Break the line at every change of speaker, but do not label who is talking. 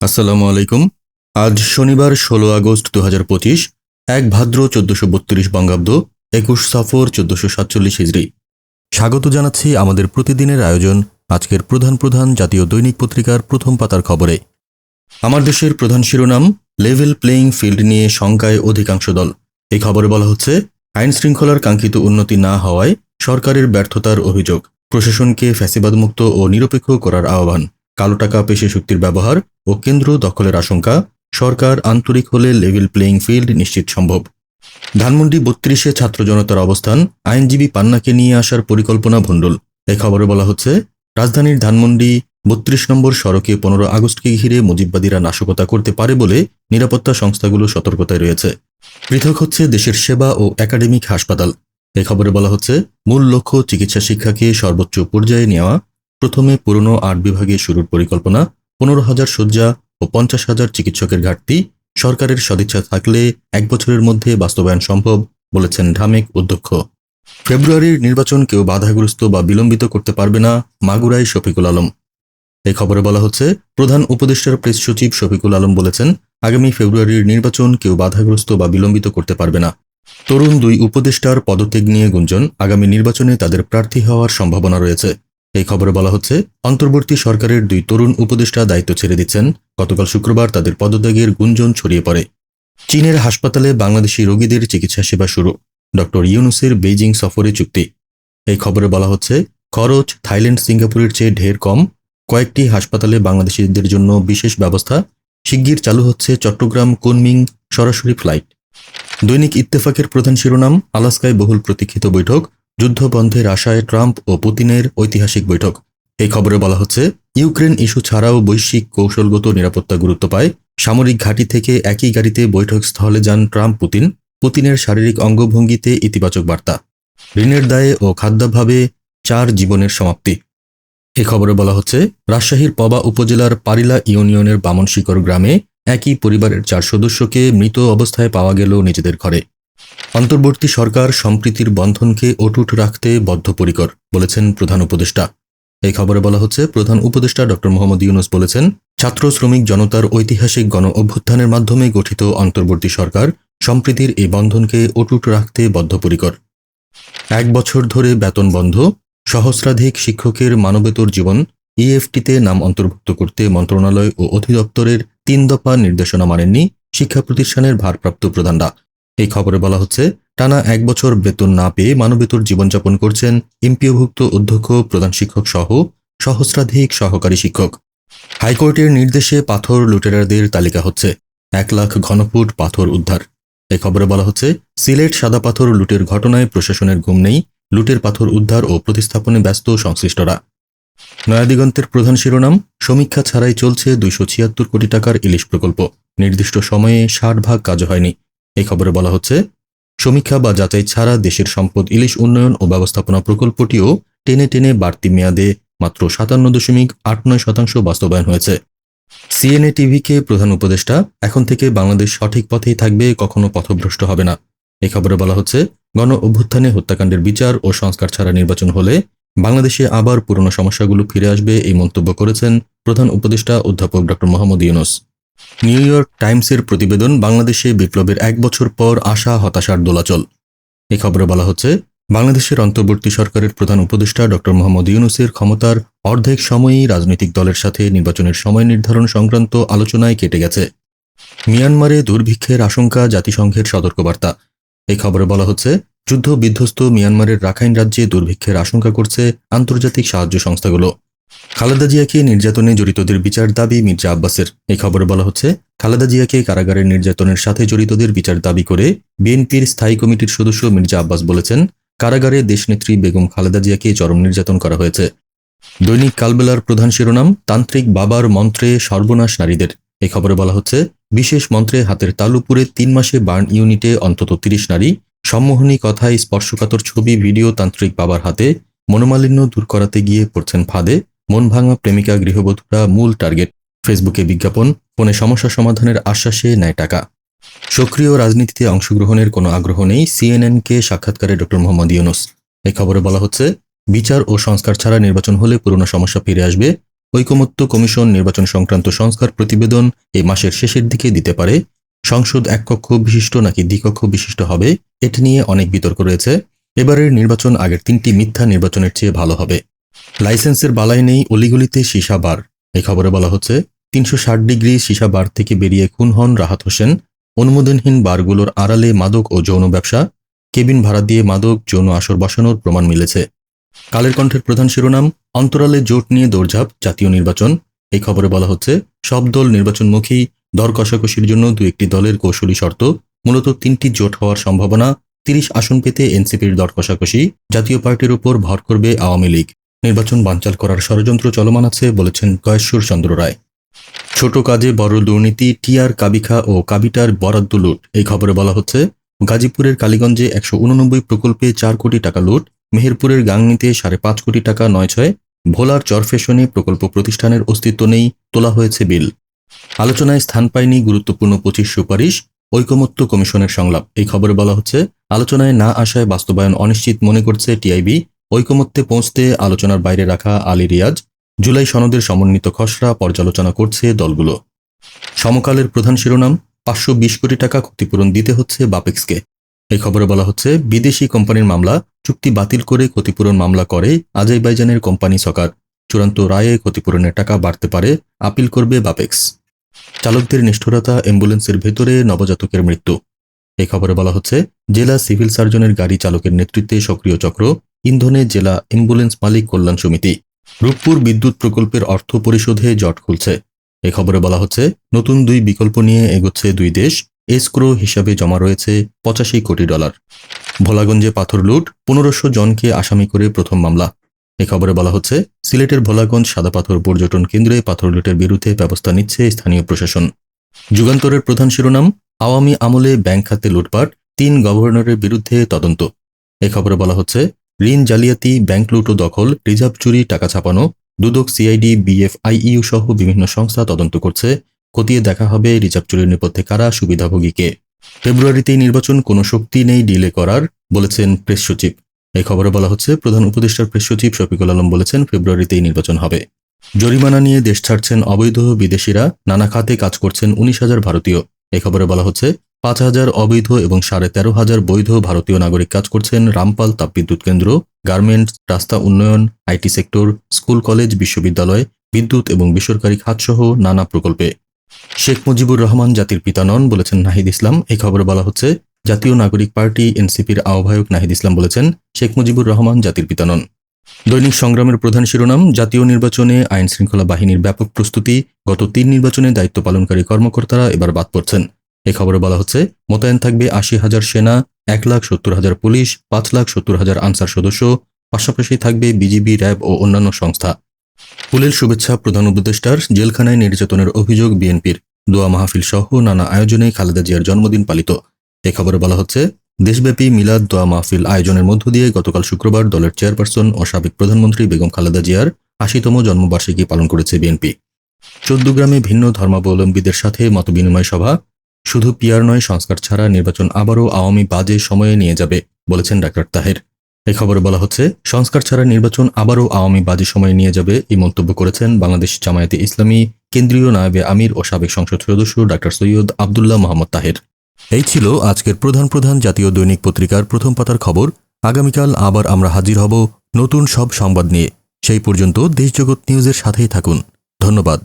আসসালামু আলাইকুম। আজ শনিবার ষোলো আগস্ট দু হাজার পঁচিশ, এক ভাদ্র চোদ্দশো বত্রিশ বঙ্গাব্দ, একুশ সফর চোদ্দশো সাতচল্লিশ হিজড়ি। স্বাগত জানাচ্ছি আমাদের প্রতিদিনের আয়োজন, আজকের প্রধান প্রধান জাতীয় দৈনিক পত্রিকার প্রথম পাতার খবরে। আমার দেশের প্রধান শিরোনাম লেভেল প্লেয়িং ফিল্ড নিয়ে শঙ্কায় অধিকাংশ দল। এই খবরে বলা হচ্ছে, আইন শৃঙ্খলার কাঙ্ক্ষিত উন্নতি না হওয়ায় সরকারের ব্যর্থতার অভিযোগ। প্রশাসনকে ফ্যাসিবাদমুক্ত ও নিরপেক্ষ করার আহ্বান। কালো টাকা পেশে শক্তির ব্যবহার ও কেন্দ্র দখলের আশঙ্কা, সরকার আন্তরিক হলে লেভেল প্লেয়িং ফিল্ড নিশ্চিত সম্ভব। ধানমন্ডি বত্রিশে ছাত্র জনতার অবস্থান, আইনজীবী পান্নাকে নিয়ে আসার পরিকল্পনা ভণ্ডুল। এ খবরে বলা হচ্ছে, রাজধানীর ধানমন্ডি বত্রিশ নম্বর সড়কে পনেরো আগস্টকে ঘিরে মুজিববাদীরা নাশকতা করতে পারে বলে নিরাপত্তা সংস্থাগুলো সতর্কতায় রয়েছে। পৃথক হচ্ছে দেশের সেবা ও একাডেমিক হাসপাতাল। এ খবরে বলা হচ্ছে, মূল লক্ষ্য চিকিৎসা শিক্ষাকে সর্বোচ্চ পর্যায়ে নেওয়া প্রথমে পুরনো আট বিভাগে শুরুর পরিকল্পনা, পনেরো হাজার শয্যা ও পঞ্চাশ হাজার চিকিৎসকের ঘাটতি, সরকারের সদিচ্ছা থাকলে এক বছরের মধ্যে বাস্তবায়ন সম্ভব, বলেছেন ঢামেক অধ্যক্ষ। ফেব্রুয়ারির নির্বাচন কেউ বাধাগ্রস্ত বা বিলম্বিত করতে পারবে না, মাগুরায় শফিকুল আলম। এই খবরে বলা হচ্ছে, প্রধান উপদেষ্টার প্রেস সচিব শফিকুল আলম বলেছেন, আগামী ফেব্রুয়ারির নির্বাচন কেউ বাধাগ্রস্ত বা বিলম্বিত করতে পারবে না। তরুণ দুই উপদেষ্টার পদত্যাগ নিয়ে গুঞ্জন, আগামী নির্বাচনে তাদের প্রার্থী হওয়ার সম্ভাবনা রয়েছে। এই খবরে বলা হচ্ছে, অন্তর্বর্তী সরকারের দুই তরুণ উপদেষ্টা দায়িত্ব ছেড়ে দিচ্ছেন। গতকাল শুক্রবার তাদের পদত্যাগের গুঞ্জন ছড়িয়ে পড়ে। চীনের হাসপাতালে বাংলাদেশি রোগীদের চিকিৎসা সেবা শুরু। ডক্টর ইউনুসের বেইজিং সফরে চুক্তি। এই খবরে বলা হচ্ছে, খরচ থাইল্যান্ড সিঙ্গাপুরের চেয়ে ঢের কম। কয়েকটি হাসপাতালে বাংলাদেশিদের জন্য বিশেষ ব্যবস্থা। শিগগির চালু হচ্ছে চট্টগ্রাম কুনমিং সরাসরি ফ্লাইট। দৈনিক ইত্তেফাকের প্রধান শিরোনাম, আলাস্কায় বহুল প্রতীক্ষিত বৈঠক। যুদ্ধবন্ধের আশায় ট্রাম্প ও পুতিনের ঐতিহাসিক বৈঠক। এই খবরে বলা হচ্ছে, ইউক্রেন ইস্যু ছাড়াও বৈশ্বিক কৌশলগত নিরাপত্তা গুরুত্ব পায়। সামরিক ঘাঁটি থেকে একই গাড়িতে বৈঠক স্থলে যান ট্রাম্প, পুতিন। পুতিনের শারীরিক অঙ্গভঙ্গিতে ইতিবাচক বার্তা। ঋণের দায়ে ও খাদ্যাভাবে চার জীবনের সমাপ্তি। এ খবরে বলা হচ্ছে, রাজশাহীর পবা উপজেলার পারিলা ইউনিয়নের বামনশিকর গ্রামে একই পরিবারের চার সদস্যকে মৃত অবস্থায় পাওয়া গেল নিজেদের ঘরে। অন্তর্বর্তী সরকার সম্প্রীতির বন্ধনকে অটুট রাখতে বদ্ধপরিকর, বলেছেন প্রধান উপদেষ্টা। এই খবরে বলা হচ্ছে, প্রধান উপদেষ্টা ড. মোহাম্মদ ইউনুস বলেছেন, ছাত্র শ্রমিক জনতার ঐতিহাসিক গণ অভ্যুত্থানের মাধ্যমে গঠিত অন্তর্বর্তী সরকার সম্প্রীতির এই বন্ধনকে অটুট রাখতে বদ্ধপরিকর। এক বছর ধরে বেতন বন্ধ, সহস্রাধিক শিক্ষকের মানবেতর জীবন ইএফটিতে নাম অন্তর্ভুক্ত করতে মন্ত্রণালয় ও অধিদপ্তরের তিন দফা নির্দেশনা মানেননি শিক্ষা প্রতিষ্ঠানের ভারপ্রাপ্ত প্রধানরা। এই খবরে বলা হচ্ছে, টানা এক বছর বেতন না পেয়ে মানবেতর জীবনযাপন করছেন এমপিওভুক্ত অধ্যক্ষ, প্রধান শিক্ষক সহ সহস্রাধিক সহকারী শিক্ষক। হাইকোর্টের নির্দেশে পাথর লুটেরারদের তালিকা হচ্ছে, এক লাখ ঘনফুট পাথর উদ্ধার। এই খবরে বলা হচ্ছে, সিলেট সাদা পাথর লুটের ঘটনায় প্রশাসনের ঘুম নেই, লুটের পাথর উদ্ধার ও প্রতিস্থাপনে ব্যস্ত সংশ্লিষ্টরা। নয়াদিগন্তের প্রধান শিরোনাম, সমীক্ষা ছাড়াই চলছে দুইশো ছিয়াত্তর কোটি টাকার ইলিশ প্রকল্প। নির্দিষ্ট সময়ে ষাট ভাগ কাজ হয়নি। এই খবরে বলা হচ্ছে, সমীক্ষা বা যাচাই ছাড়া দেশের সম্পদ, ইলিশ উন্নয়ন ও ব্যবস্থাপনা প্রকল্পটিও টেনে টেনে বাড়তি মেয়াদে মাত্র সাতান্ন দশমিক আট নয় শতাংশ বাস্তবায়ন হয়েছে। সিএনএ টিভিকে প্রধান উপদেষ্টা, এখন থেকে বাংলাদেশ সঠিক পথেই থাকবে, কখনো পথভ্রষ্ট হবে না। এই খবরে বলা হচ্ছে, গণ অভ্যুত্থানে হত্যাকাণ্ডের বিচার ও সংস্কার ছাড়া নির্বাচন হলে বাংলাদেশে আবার পুরনো সমস্যাগুলো ফিরে আসবে, এই মন্তব্য করেছেন প্রধান উপদেষ্টা অধ্যাপক ড মোহাম্মদ ইউনুস। নিউ ইয়র্ক টাইমসের প্রতিবেদন বাংলাদেশে বিপ্লবের এক বছর পর আশা, হতাশার দোলাচল। এই খবরে বলা হচ্ছে, বাংলাদেশের অন্তর্বর্তী সরকারের প্রধান উপদেষ্টা ড. মোহাম্মদ ইউনুসের ক্ষমতার অর্ধেক সময়ই রাজনৈতিক দলের সাথে নির্বাচনের সময় নির্ধারণ সংক্রান্ত আলোচনায় কেটে গেছে। মিয়ানমারে দুর্ভিক্ষের আশঙ্কা জাতিসংঘের সতর্কবার্তা। এই খবরে বলা হচ্ছে যুদ্ধ বিধ্বস্ত মিয়ানমারের রাখাইন রাজ্যে দুর্ভিক্ষের আশঙ্কা করছে আন্তর্জাতিক সাহায্য সংস্থাগুলো। খালেদা জিয়াকে নির্যাতনে জড়িতদের বিচার দাবি মির্জা আব্বাসের। এই খবরে বলা হচ্ছে, খালেদা জিয়াকে কারাগারের নির্যাতনের সাথে জড়িতদের বিচার দাবি করে বিএনপির স্থায়ী কমিটির সদস্য মির্জা আব্বাস বলেছেন, কারাগারে দেশনেত্রী বেগম খালেদা জিয়াকে চরম নির্যাতন করা হয়েছে। দৈনিক কালবেলার প্রধান শিরোনাম, তান্ত্রিক বাবার মন্ত্রে সর্বনাশ নারীদের। এই খবরে বলা হচ্ছে, বিশেষ মন্ত্রে হাতের তালুপুরে তিন মাসে বার্ন ইউনিটে অন্তত তিরিশ নারী। সম্মোহনী কথায় স্পর্শকাতর ছবি, ভিডিও তান্ত্রিক বাবার হাতে। মনোমালিন্য দূর করাতে গিয়ে পড়ছেন ফাঁদে। মন ভাঙা প্রেমিকা গৃহবধূরা মূল টার্গেট ফেসবুকে বিজ্ঞাপন, ফোনে সমস্যা সমাধানের আশ্বাসে নেয় টাকা। সক্রিয় রাজনীতিতে অংশগ্রহণের কোনো আগ্রহ নেই সিএনএনকে সাক্ষাৎকারে ড মোহাম্মদ ইউনুস। এই খবরে বলা হচ্ছে, বিচার ও সংস্কার ছাড়া নির্বাচন হলে পুরনো সমস্যা ফিরে আসবে। ঐকমত্য কমিশন নির্বাচন সংক্রান্ত সংস্কার প্রতিবেদন এই মাসের শেষের দিকে দিতে পারে। সংসদ এক কক্ষ বিশিষ্ট নাকি দ্বিকক্ষ বিশিষ্ট হবে, এটি নিয়ে অনেক বিতর্ক রয়েছে। এবারের নির্বাচন আগের তিনটি মিথ্যা নির্বাচনের চেয়ে ভালো হবে। লাইসেন্সের বালাই নেই অলিগলিতে সীসা বার। এই খবরে বলা হচ্ছে, তিনশো ষাট ডিগ্রি সীসা বার থেকে বেরিয়ে খুন হন রাহাত হোসেন। অনুমোদনহীন বারগুলোর আড়ালে মাদক ও যৌন ব্যবসা। কেবিন ভাড়া দিয়ে মাদক, যৌন আসর বসানোর প্রমাণ মিলেছে। কালের কণ্ঠের প্রধান শিরোনাম, অন্তরালে জোট নিয়ে দৌড়ঝাঁপ, জাতীয় নির্বাচন। এই খবরে বলা হচ্ছে, সব দল নির্বাচনমুখী, দর কষাকষির জন্য দু একটি দলের কৌশলী শর্ত, মূলত তিনটি জোট হওয়ার সম্ভাবনা, তিরিশ আসন পেতে এনসিপির দর কষাকষি, জাতীয় পার্টির উপর ভর করবে আওয়ামী লীগ। নির্বাচন বানচাল করার ষড়যন্ত্র চলমান আছে বলেছেন কয়েশ্বর চন্দ্র রায়। ছোট কাজে বড় দুর্নীতি টিআর কাবিখা ও কাবিটার বরাদ্দ লুট। এই খবরে বলা হচ্ছে, গাজীপুরের কালীগঞ্জে একশো উননব্বই প্রকল্পে চার কোটি টাকা লুট, মেহেরপুরের গাংনিতে সাড়ে পাঁচ কোটি টাকা নয় ছয়, ভোলার চরফেশনে প্রকল্প প্রতিষ্ঠানের অস্তিত্ব নেই তোলা হয়েছে বিল। আলোচনায় স্থান পায়নি গুরুত্বপূর্ণ পঁচিশ সুপারিশ, ঐকমত্য কমিশনের সংলাপ। এই খবরে বলা হচ্ছে, আলোচনায় না আসায় বাস্তবায়ন অনিশ্চিত মনে করছে টিআইবি। ঐকমত্যে পৌঁছতে আলোচনার বাইরে রাখা আলী রিয়াজ, জুলাই সনদের সমন্বিত খসড়া পর্যালোচনা করছে দলগুলো। সমকালের প্রধান শিরোনাম, পাঁচশো বিশ কোটি টাকা ক্ষতিপূরণ দিতে হচ্ছে বাপেক্সকে। এই খবরে বলা হচ্ছে, বিদেশি কোম্পানির মামলা, চুক্তি বাতিল করে ক্ষতিপূরণ মামলা করে আজাইবাইজানের কোম্পানি সরকার। চূড়ান্ত রায়ে ক্ষতিপূরণের টাকা বাড়তে পারে, আপিল করবে বাপেক্স। চালকদের নিষ্ঠুরতা, অ্যাম্বুলেন্সের ভেতরে নবজাতকের মৃত্যু। এই খবরে বলা হচ্ছে, জেলা সিভিল সার্জনের গাড়ি চালকের নেতৃত্বে সক্রিয় চক্র, ইন্ধনে জেলা অ্যাম্বুলেন্স মালিক কল্যাণ সমিতি। রূপপুর বিদ্যুৎ প্রকল্পের অর্থ পরিশোধে জট খুলছে। এ খবরে বলা হচ্ছে, নতুন দুই বিকল্প নিয়ে এগোচ্ছে দুই দেশ, এসক্রো হিসাবে জমা রয়েছে পঁচাশি কোটি ডলার। ভোলাগঞ্জে পাথর লুট, পনেরোশো জনকে আসামি করে প্রথম মামলা। এ খবরে বলা হচ্ছে, সিলেটের ভোলাগঞ্জ সাদা পাথর পর্যটন কেন্দ্রে পাথর লুটের বিরুদ্ধে ব্যবস্থা নিচ্ছে স্থানীয় প্রশাসন। যুগান্তরের প্রধান শিরোনাম আওয়ামী আমলে ব্যাংক খাতে লুটপাট, তিন গভর্নরের বিরুদ্ধে তদন্ত। এ খবরে বলা হচ্ছে, ঋণ জালিয়াতি, ব্যাংক লুট ও দখল, রিজার্ভ চুরি, টাকা ছাপানো, দুদক সিআইডি, বিএফআইইউ সহ বিভিন্ন সংস্থা তদন্ত করছে। খতিয়ে দেখা হবে রিজার্ভ চুরির নেপথ্যে কারা সুবিধাভোগীকে ফেব্রুয়ারিতেই নির্বাচন কোনো শক্তি নেই ডিলে করার, বলেছেন প্রেস সচিব। এই খবরে বলা হচ্ছে, প্রধান উপদেষ্টার প্রেস সচিব শফিকুল আলম বলেছেন, ফেব্রুয়ারিতেই নির্বাচন হবে। জরিমানা নিয়ে দেশ ছাড়ছেন অবৈধ বিদেশিরা, নানা খাতে কাজ করছেন উনিশ হাজার ভারতীয়। এই খবরে বলা হচ্ছে, পাঁচ হাজার অবৈধ এবং সাড়ে তেরো হাজার বৈধ ভারতীয় নাগরিক কাজ করছেন রামপাল তাপবিদ্যুৎ কেন্দ্র, গার্মেন্টস, রাস্তা উন্নয়ন, আইটি সেক্টর, স্কুল, কলেজ, বিশ্ববিদ্যালয়, বিদ্যুৎ এবং বেসরকারি খাতসহ নানা প্রকল্পে। শেখ মুজিবুর রহমান জাতির পিতা নন বলেছেন নাহিদ ইসলাম। এই খবরে বলা হচ্ছে, জাতীয় নাগরিক পার্টি এনসিপির আহ্বায়ক নাহিদ ইসলাম বলেছেন, শেখ মুজিবুর রহমান জাতির পিতা নন। দৈনিক সংগ্রামের প্রধান শিরোনাম, জাতীয় নির্বাচনে আইন শৃঙ্খলা বাহিনীর ব্যাপক প্রস্তুতি, গত তিন নির্বাচনে দায়িত্ব পালনকারী কর্মকর্তারা এবার বাদ পড়ছেন। এ খবরে বলা হচ্ছে, মোতায়েন থাকবে আশি হাজার সেনা, এক লাখ সত্তর হাজার পুলিশ, পাঁচ লাখ সত্তর হাজার আনসার সদস্য, পাশাপাশি থাকবে বিজিবি, র্যাব ও অন্যান্য সংস্থা। ফুলের শুভেচ্ছা প্রধান উপদেষ্টার জেলখানায় নির্যাতনের অভিযোগ বিএনপির। দোয়া মাহফিল সহ নানা আয়োজনে খালেদা জিয়ার জন্মদিন পালিত। এ খবরে বলা হচ্ছে দেশব্যাপী মিলাদ দোয়া মাহফিল আয়োজনের মধ্য দিয়ে গতকাল শুক্রবার দলের চেয়ারপারসন ও সাবেক প্রধানমন্ত্রী বেগম খালেদা জিয়ার আশিতম জন্মবার্ষিকী পালন করেছে বিএনপি। চৌদ্দগ্রামে ভিন্ন ধর্মাবলম্বীদের সাথে মতবিনিময় সভা। শুধু পিয়ার নয়, সংস্কার ছাড়া নির্বাচন আবারও আওয়ামী বাজে সময়ে নিয়ে যাবে, বলেছেন ডাক্তার তাহের। এই খবরে বলা হচ্ছে, সংস্কার ছাড়া নির্বাচন আবারও আওয়ামী বাজে সময়ে নিয়ে যাবে এই মন্তব্য করেছেন বাংলাদেশ জামায়াতে ইসলামী কেন্দ্রীয় নায়েবে আমির ও সাবেক সংসদ সদস্য ডাক্তার সৈয়দ আবদুল্লাহ মোহাম্মদ তাহের। এই ছিল আজকের প্রধান প্রধান জাতীয় দৈনিক পত্রিকার প্রথম পাতার খবর। আগামীকাল আবার আমরা হাজির হব নতুন সব সংবাদ নিয়ে। সেই পর্যন্ত দেশজগৎ নিউজের সাথেই থাকুন। ধন্যবাদ।